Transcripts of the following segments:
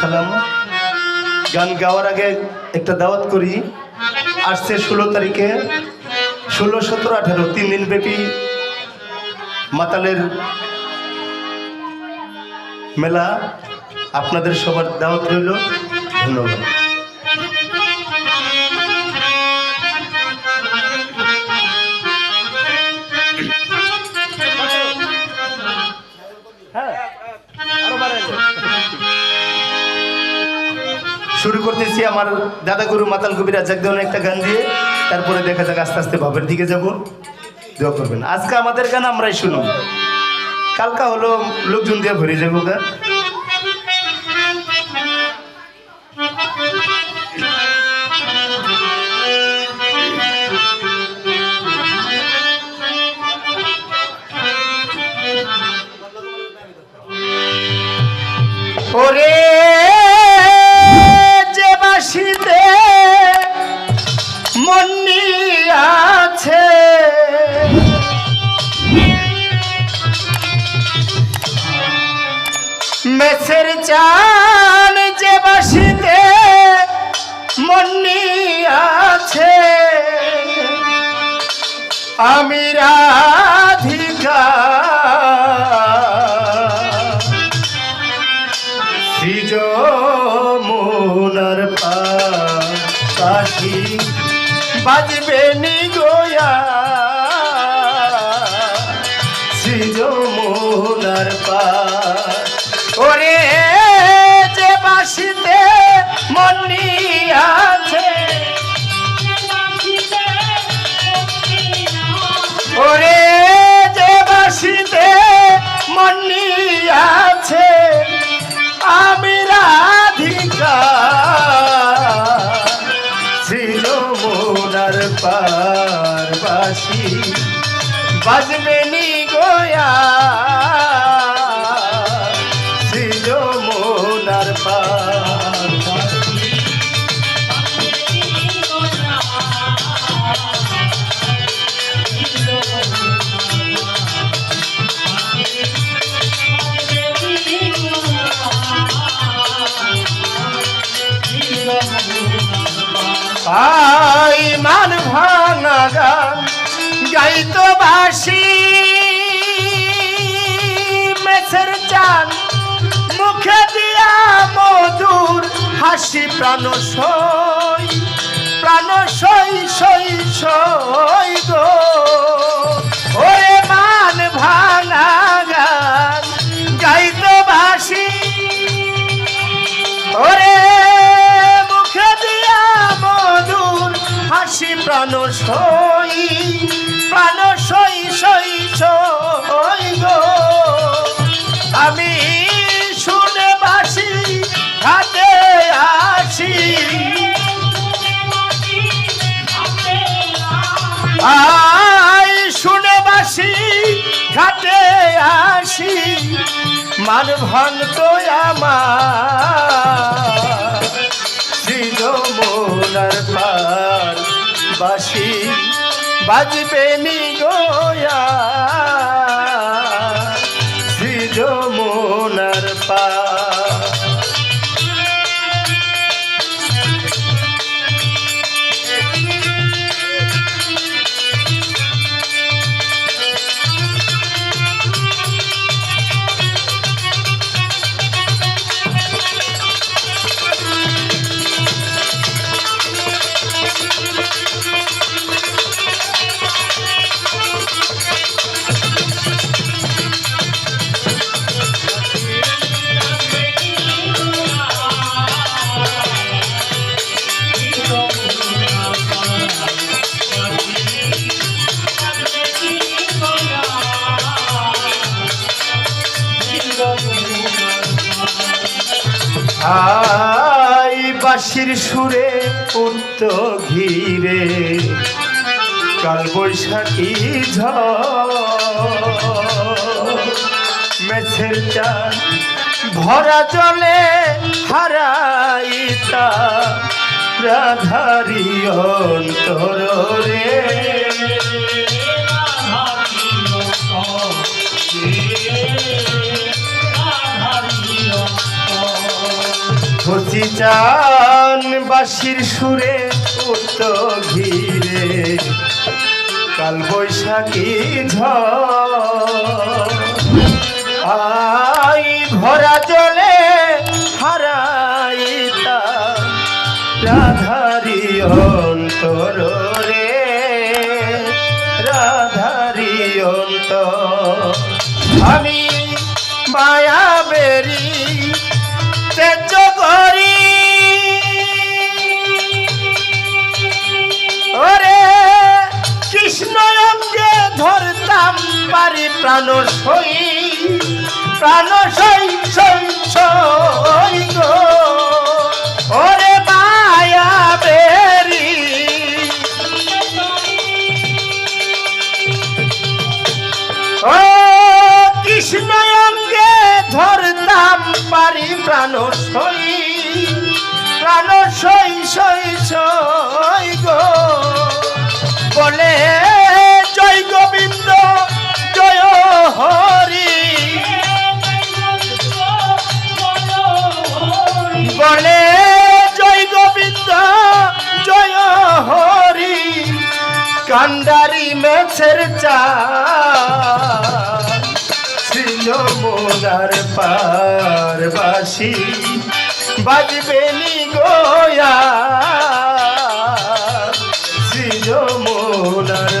সালাম গান গাওয়ার আগে একটা দাওয়াত করি। আসছে ষোলো তারিখে ষোলো, সতেরো, আঠারো, তিন দিন ব্যাপী মাতালের মেলা। আপনাদের সবার দাওয়াত রইল। ধন্যবাদ। শুরু আমার দাদাগুরু মাতাল কবিরা জাগদেওয়ান একটা গান দিয়ে, তারপরে দেখা যাক আস্তে আস্তে ভাবের দিকে যাব। দোয়া করবেন। আজকে আমাদের গান আমরাই শুনো কালকা হলো লোকজন দিয়ে ভরে যাব গা। ওরে বাসিতে মন্নি আছে। মেসের চান যে বাসিতে মন্নি আছে। আমি রাধিকা বাজবে নি গোয়া। সৃজ মোনার পা ওরে যে বাসিতে মনি আছে। ওরে যে বাসিতে মনি বাজবে নি গোয়া মেসের চান, মুখে দিয়া মধুর হাসি প্রাণ সই প্রাণ সই সই সই গো। ওরে মান ভাঙা গান গাইতো বাসি ওরে মুখে দিয়া মধুর হাসি প্রাণ সই আমি শুনে বাসি আই শুনে বাসি ঘাটে আসি। মান ভাঙত আমার। ছিল মোনার পার বাসি। বাজবে নি গোয়া সুরে উত্ত ঘিরে। কাল বৈশাখী মেছের চান ভরা জলে হারাইতা রাধারি অন্তর রে। কচি চান বাসির সুরে উত্ত ঘিরে। কাল বৈশাখী ঝড়। আই ভরা জলে কৃষ্ণ অঙ্গে ধরতাম পারি প্রাণ সই প্রাণ সই সই সই গো। বলে, জয় গোবিন্দ, জয় হরি পারবাসী বাজবে নি গোয়া। শ্রীজ মোনার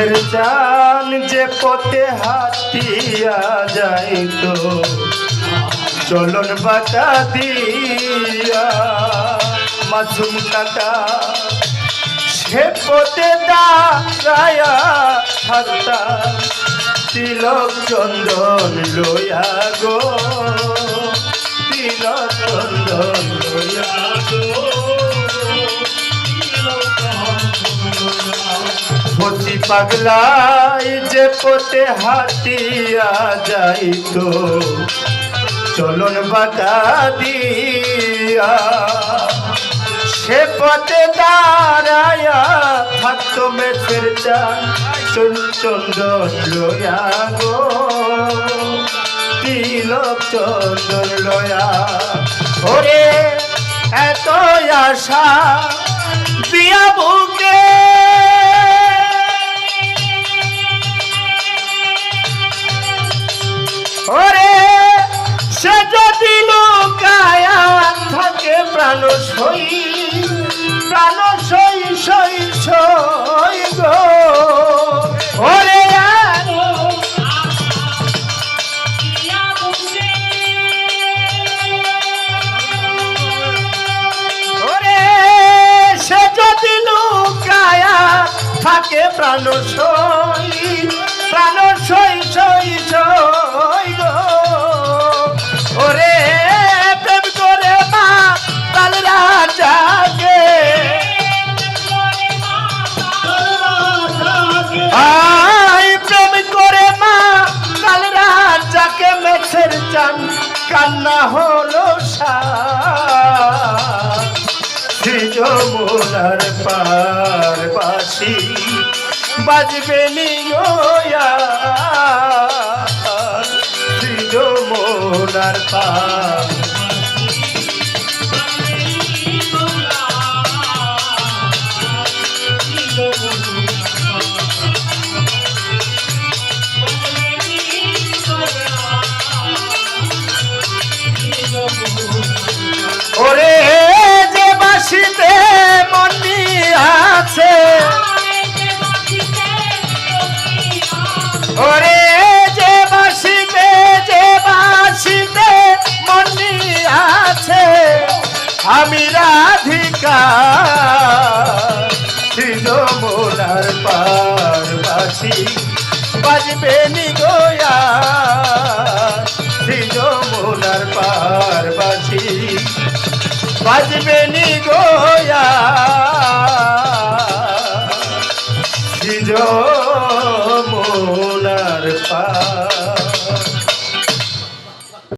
মেছের চান যে পথে হাতিয়া যাইত চলন বাটা দিয়া মাসুম কাকা সে পথে দাঁড়ায়া হাতা তিলক চন্দন লয়া গো, তিলক চন্দন লয়া গো। পতি পাগলাই যে পথে হাটিয়া যাইতো, চলন বাটা দিয়া। সে পথে দাঁড়ায়া থাকতো মেঘের চান চন্দন লয়া গো। তিলক চন্দন লয়া, ওরে এত আশা দিয়া বুকে সে যদি লুকায়া থাকে প্রাণ সই প্রাণ সই সই সই গো। ওরে থাকে প্রাণ সই প্রাণ সই সই সই গো। কান্না হলো যমুনার পার বাসি বাজবে নিয়া যমুনার পার বাজবে নি গোয়া শ্রী যমুনার পার বাসি বাজবে নি গোয়া